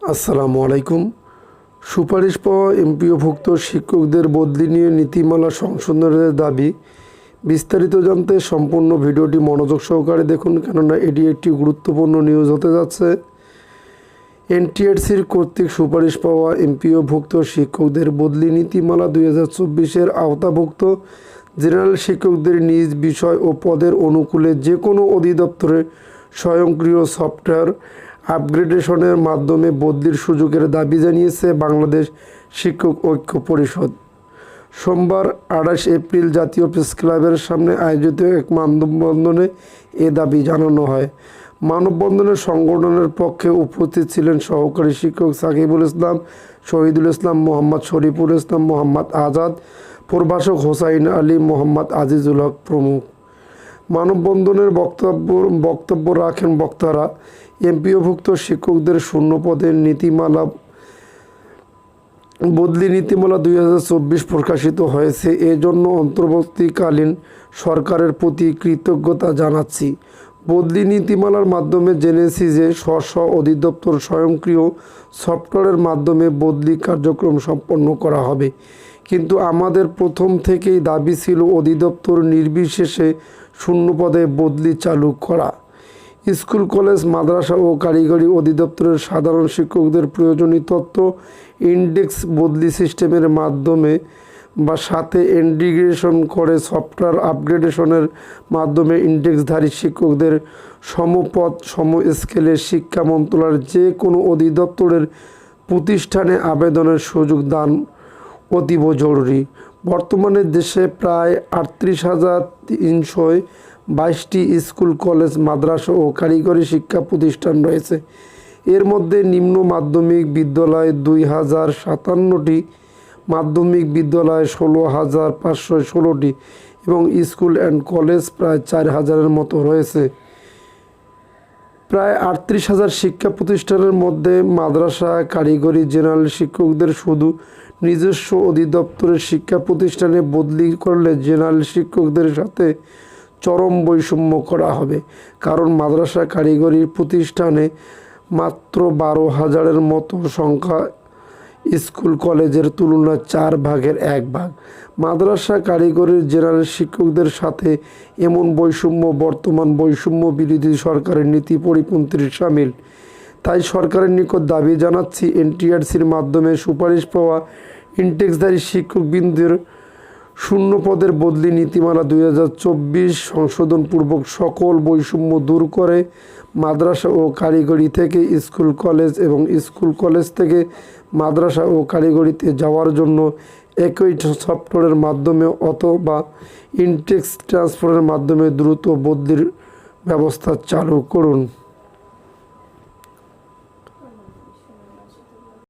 আসসালামু আলাইকুম। সুপারিশ পাওয়া এমপিওভুক্ত শিক্ষকদের বদলি নিয়ে নীতিমালা সংশোধনের দাবি। বিস্তারিত জানতে সম্পূর্ণ ভিডিওটি মনোযোগ সহকারে দেখুন, কেননা এটি একটি গুরুত্বপূর্ণ নিউজ হতে যাচ্ছে। এনটিআরসির কর্তৃক সুপারিশ পাওয়া এমপিওভুক্ত শিক্ষকদের বদলি নীতিমালা দুই হাজার চব্বিশের আওতাভুক্ত জেনারেল শিক্ষকদের নিজ বিষয় ও পদের অনুকূলে যে কোনো অধিদপ্তরে স্বয়ংক্রিয় সফটওয়্যার আপগ্রেডেশনের মাধ্যমে বদলির সুযোগের দাবি জানিয়েছে বাংলাদেশ শিক্ষক ঐক্য পরিষদ। সোমবার আঠাশ এপ্রিল জাতীয় প্রেস ক্লাবের সামনে আয়োজিত এক মানববন্ধনে এ দাবি জানানো হয়। মানববন্ধনের সংগঠনের পক্ষে উপস্থিত ছিলেন সহকারী শিক্ষক সাকিবুল ইসলাম, শহীদুল ইসলাম মোহাম্মদ, শরীফুল ইসলাম মোহাম্মদ আজাদ, প্রভাষক হোসাইন আলী মোহাম্মদ আজিজুল হক প্রমুখ। মানববন্ধনের বক্তব্য বক্তব্য রাখেন বক্তারা। এমপিওভুক্ত শিক্ষকদের শূন্য পদের নীতিমালা বদলি নীতিমালা দুই হাজার চব্বিশ প্রকাশিত হয়েছে। এজন্য অন্তর্বর্তীকালীন সরকারের প্রতি কৃতজ্ঞতা জানাচ্ছি। বদলি নীতিমালার মাধ্যমে জেনেছি যে স্ব স্ব অধিদপ্তর স্বয়ংক্রিয় সফটওয়্যারের মাধ্যমে বদলি কার্যক্রম সম্পন্ন করা হবে। কিন্তু আমাদের প্রথম থেকেই দাবি ছিল অধিদপ্তর নির্বিশেষে শূন্য পদে বদলি চালু করা। স্কুল, কলেজ, মাদ্রাসা ও কারিগরি অধিদপ্তরের সাধারণ শিক্ষকদের প্রয়োজনীয় তথ্য ইন্ডেক্স বদলি সিস্টেমের মাধ্যমে বা সাথে ইন্টিগ্রেশন করে সফটওয়্যার আপগ্রেডেশনের মাধ্যমে ইন্ডেক্সধারী শিক্ষকদের সমপদ সম স্কেলে শিক্ষা মন্ত্রণালয়ের যে কোনো অধিদপ্তরের প্রতিষ্ঠানে আবেদনের সুযোগ দান অতীব জরুরি। বর্তমানে দেশে প্রায় আটত্রিশ হাজার তিনশো বাইশটি স্কুল, কলেজ, মাদ্রাসা ও কারিগরি শিক্ষা প্রতিষ্ঠান রয়েছে। এর মধ্যে নিম্ন মাধ্যমিক বিদ্যালয় দুই হাজার সাতান্নটি মাধ্যমিক বিদ্যালয় ষোলো হাজার পাঁচশো ষোলোটি এবং স্কুল অ্যান্ড কলেজ প্রায় চার হাজারের মতো রয়েছে। প্রায় আটত্রিশ হাজার শিক্ষা প্রতিষ্ঠানের মধ্যে মাদ্রাসা, কারিগরি, জেনারেল শিক্ষকদের শুধু নিজস্ব অধিদপ্তরের শিক্ষা প্রতিষ্ঠানে বদলি করলে জেনারেল শিক্ষকদের সাথে চরম বৈষম্য করা হবে। কারণ মাদ্রাসা, কারিগরি প্রতিষ্ঠানে মাত্র বারো হাজারের মতো সংখ্যা স্কুল, কলেজের তুলনায় চার ভাগের এক ভাগ। মাদ্রাসা কারিগরির জেনারেল শিক্ষকদের সাথে এমন বৈষম্য, বর্তমান বৈষম্য বিরোধী সরকারের নীতি পরিপন্থীর সামিল। তাই সরকারের নিকট দাবি জানাচ্ছি, এনটিআরসির মাধ্যমে সুপারিশ পাওয়া ইনটেক্সধারী শিক্ষকবৃন্দের শূন্য পদের বদলি নীতিমালা দুই হাজার চব্বিশ সংশোধনপূর্বক সকল বৈষম্য দূর করে মাদ্রাসা ও কারিগরি থেকে স্কুল, কলেজ এবং স্কুল, কলেজ থেকে মাদ্রাসা ও কারিগরিতে যাওয়ার জন্য একই সফটওয়্যারের মাধ্যমে অথবা ইনটেক্স ট্রান্সফারের মাধ্যমে দ্রুত বদলির ব্যবস্থা চালু করুন।